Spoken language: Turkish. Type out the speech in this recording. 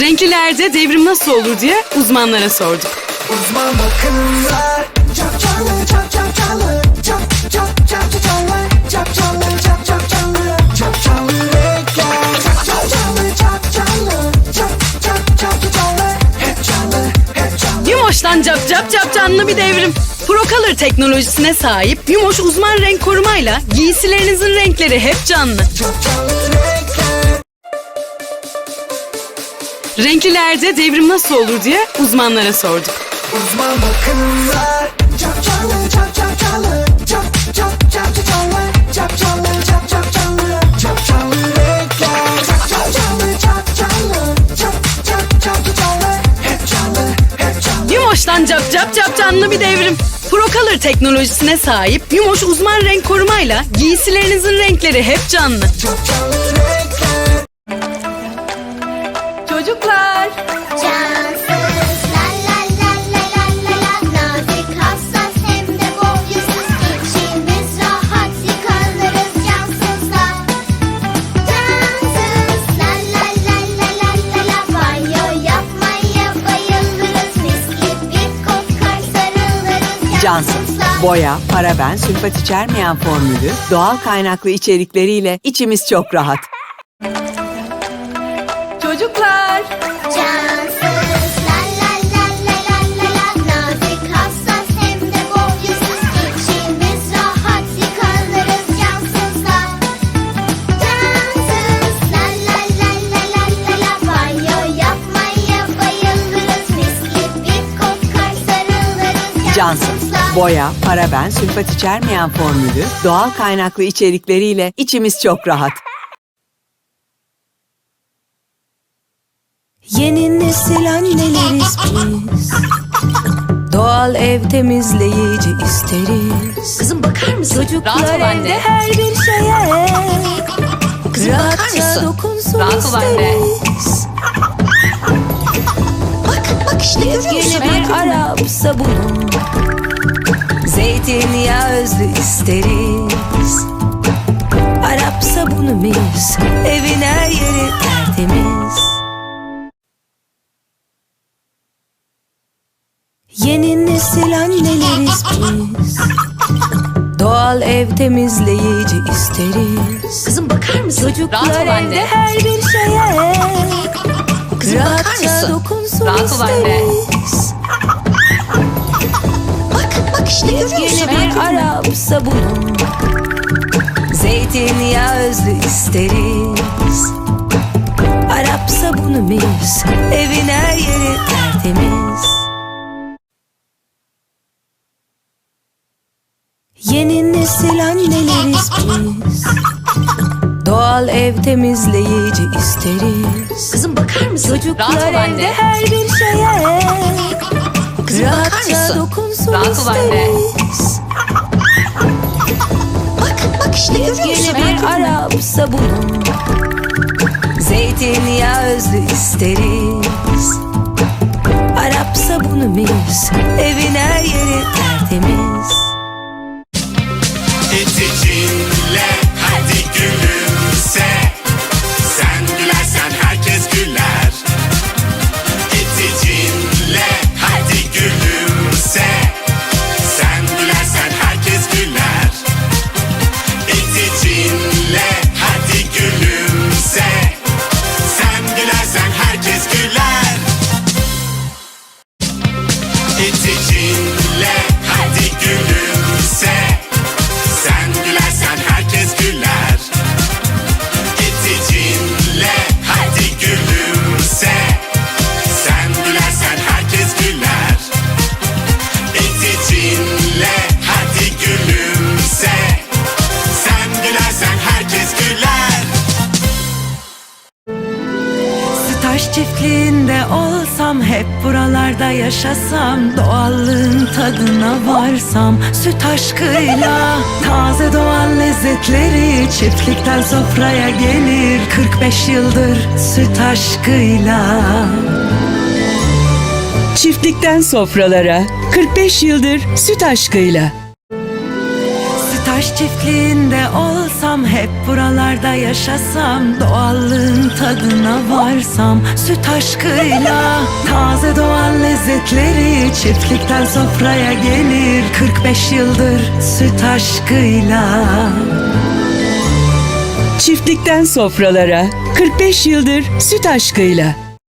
Renklilerde devrim nasıl olur diye uzmanlara sorduk. Uzman bakımlar renkler canlı Hep canlı hep canlı Yumoş'tan cap cap cap canlı bir devrim. Procolor teknolojisine sahip Yumoş uzman renk korumayla giysilerinizin renkleri hep canlı. Çok canlı Renklilerde devrim nasıl olur diye uzmanlara sorduk. Uzman bakımlar renkler. Canlı Hep canlı hep canlı Yumoş'tan cap cap cap canlı bir devrim. Procolor teknolojisine sahip Yumoş uzman renk korumayla giysilerinizin renkleri hep canlı. Çok canlı renkler cansızlar Boya, paraben, sülfat içermeyen formülü, doğal kaynaklı içerikleriyle içimiz çok rahat. Çocuklar! Cansız la la la la la la la Nazik hassas hem de boyusuz İçimiz rahat yıkanırız cansızlar Cansız la la la la la la la Banyo yapmaya bayılırız Mis gibi kokar sarılırız Cansız. Boya, paraben, sülfat içermeyen formülü, doğal kaynaklı içerikleriyle içimiz çok rahat. Yeni nesil anneleriz biz Doğal ev temizleyici isteriz Kızım bakar mısın? Çocuklar Rahat ol anne. evde her bir şeye Kızım bakar Rahatça mısın? dokunsun Rahat ol anne. isteriz Bak bak işte görüyor musun? Bir Arap sabunu Zeytinyağı özlü isteriz Arap sabunu mis Evin her yeri tertemiz Yeni nesil anneleriz biz Doğal ev temizleyici isteriz Kızım bakar mısın? Rahat Çocuklar ol evde anne. her bir şeye Kızım bakar Rahatça mısın? dokunsun Rahat ol anne. isteriz Bak bak işte görüyor musun? Yeni bir Arap sabunu Zeytinyağı özlü isteriz Arap sabunu mis Evin her yeri tertemiz Yeni nesil anneleriz biz Doğal ev temizleyici isteriz Kızım bakar mısın? Rahat Çocuklar ol evde anne. her bir şeye Kızım bakar Rahatça mısın? dokunsun Ol anne. Bak bak işte görüyor musun? Yeni bir Arap sabunu. Zeytinyağı özlü isteriz. Arap sabunu mis Evin her yeri tertemiz Taş çiftliğinde olsam Hep buralarda yaşasam Doğallığın tadına varsam Süt aşkıyla Taze doğal lezzetleri Çiftlikten sofraya gelir 45 yıldır süt aşkıyla Çiftlikten sofralara 45 yıldır süt aşkıyla. Taş çiftliğinde olsam hep buralarda yaşasam Doğallığın tadı tadına varsam Süt aşkıyla Taze doğal lezzetleri Çiftlikten sofraya gelir 45 yıldır süt aşkıyla Çiftlikten sofralara 45 yıldır süt aşkıyla.